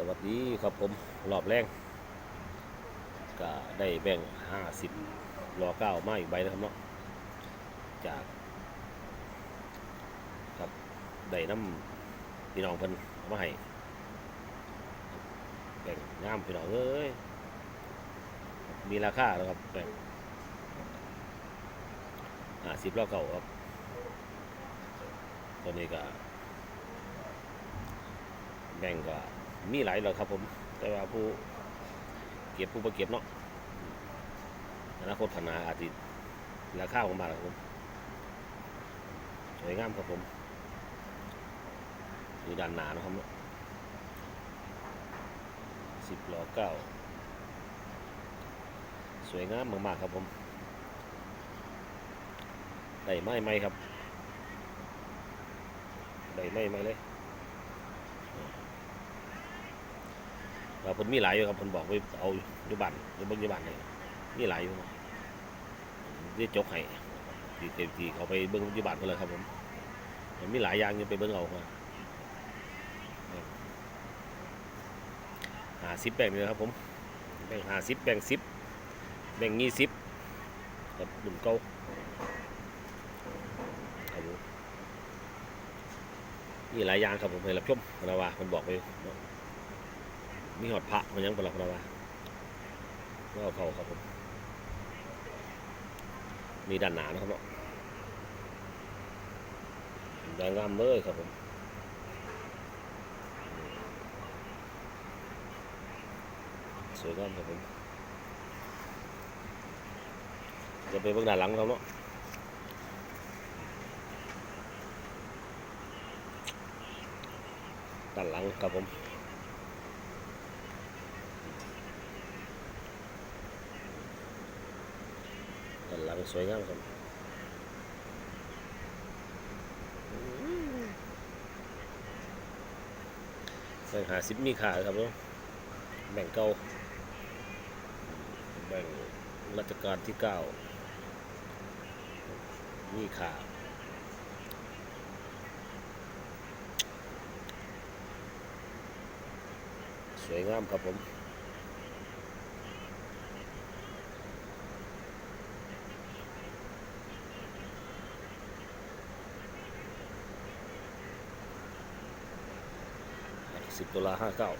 สวัสดีครับผมรอบแรงก็ได้แบ่งห้าสิบรอเก้ามาอีกใบนะครับเนาะจากครับได้น้ำพี่น้องเพิ่นมาให้แบ่งงามพี่น้องเอ้ยมีราคาแล้วครับแบ่งห้าสิบรอเก้าครับตัวนี้ก็แบ่งก็ มีหลายแล้วครับผม แต่ว่าผู้เก็บผู้ประเก็บเนาะอนาคตขนาอาจจะราคาของมาครับผมสวยงามครับผมอยู่ด้านหนานะครับเนาะสิบล้อเก้าสวยงามมากๆครับผมได้ไม้ไหมครับได้ไม้ไหมเลย ว่าเพิ่นมีหลายอยู่ครับเพิ่นบอกไปเอาอยู่บ้านอยู่บิ่งอยู่บ้านนี่มีหลายอยู่นี่จกให้ที่ที่ที่เขาไปเบิ่งอยู่บ้านเพิ่นเลยครับผมมันมีหลายอย่างยู่ไปเบิ่งเอาครับหาสิบแบ่งเลยครับผมแบ่งหาสิบแบ่งสิบแบ่งยี่สิบกับบุญเก่าครับผมมีหลายอย่างครับผมให้รับชมนะว่ามันบอกไป มีหอดพระมันยังปลักนะวะก็เอาเขาครับผมมีด้านหนานะครับเนาะแดงงามเลยครับผมสวยงามครับผมจะไปเบื้องด้านหลังครับเนาะด้านหลังครับผม ด้านหลังสวยงามครับแบ่งหาสิบมีขาครับเนาะแบ่งเก้าแบ่งรัชกาลที่เก้ามีขาสวยงามครับผม สิบตุลาห้าเก้า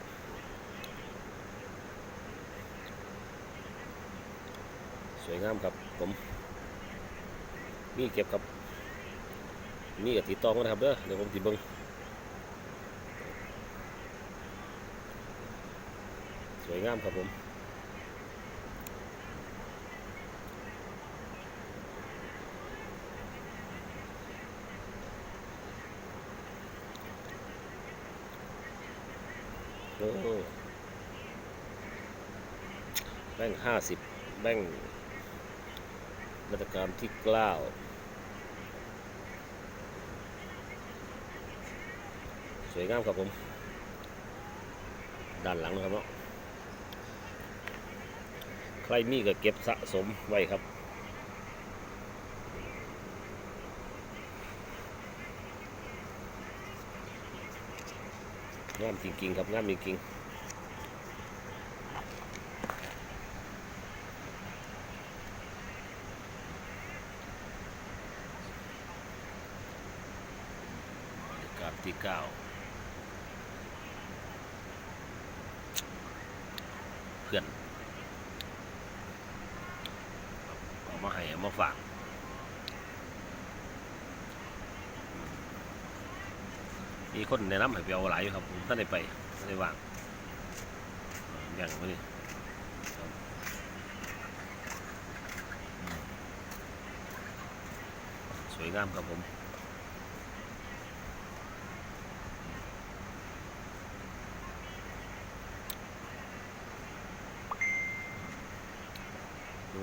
สวยงามครับผมมีเก็บครับมีกับติดตองนะครับเด้อเดี๋ยวผมติเบิงสวยงามครับผม แบ่งห้าสิบแบ่งรัชกาลที่เก้าสวยงามครับผม ด้านหลังนะครับเนาะใครมีก็เก็บสะสมไว้ครับ งามจริงๆครับงามจริงๆบรรยากาศที่เก้าเพื่อนเอามาให้เอามาฝาก มีคนแนะนำให้ไปเอาหลายอยู่ครับผมท่านได้ไปท่านได้วางแบ่างนี่ครับอืมสวยงามครับผม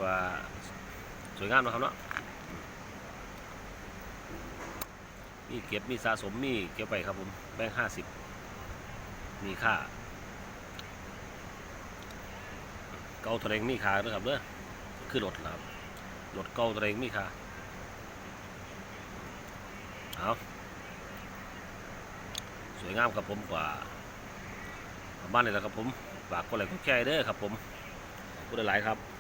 ว่าสวยงามนะครับเนาะ มีเก็บมีสะสมมีเก็บไปครับผมแบงค์ห้าสิบมีค่าเกาตัวเองมีค่าด้วยครับเด้อคือรถนะครับรถเกาตัวเองมีค่าเอาสวยงามครับผมกว่าประมาณนี้แหละครับผมฝากกดไลค์กดแชร์เด้อครับผมขอบคุณหลายครับ